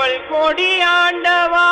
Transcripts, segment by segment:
சேவல் கொடியாண்டவா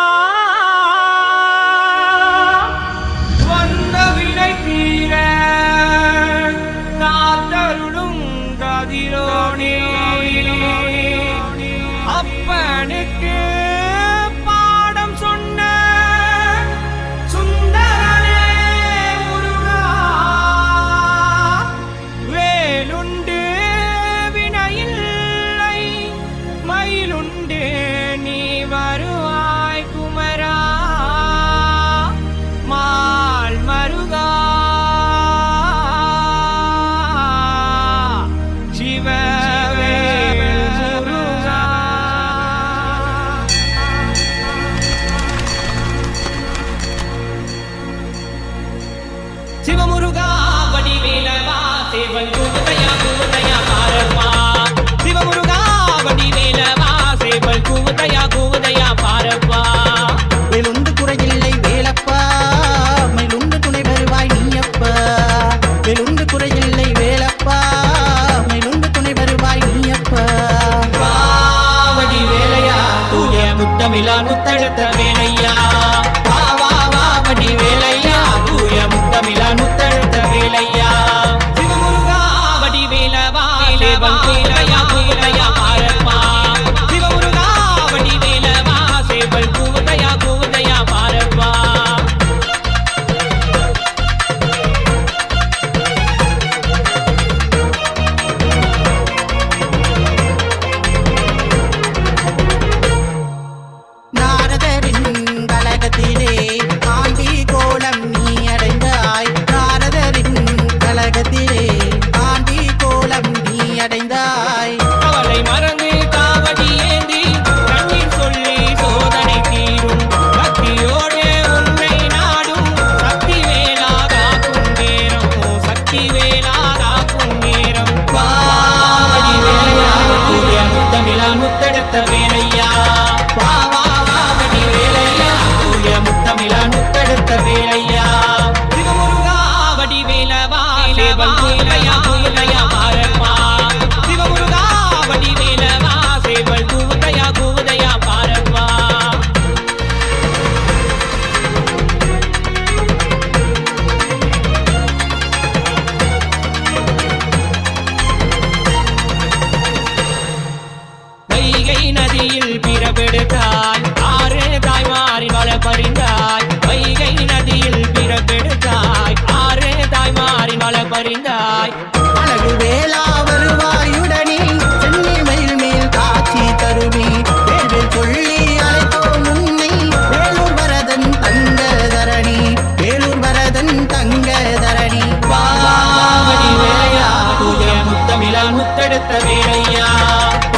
அழகு வேளா வருவாயுடனே சென்னை மயில் மேல் காட்சி தருவி. வேல்வேல் கொள்ளி அழைத்தோம் உன்னை. வேலூர் வரதன் தங்க தரணி வேலூர் வரதன் தங்க தரணி வாவடி வேலையா? தூய முத்தமிழால் முத்தெடுத்த வேலையா?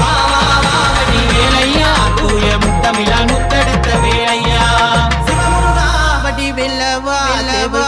வாவடி வேலையா? சிவமுருகாவடி வெல்லவா வெல்லவா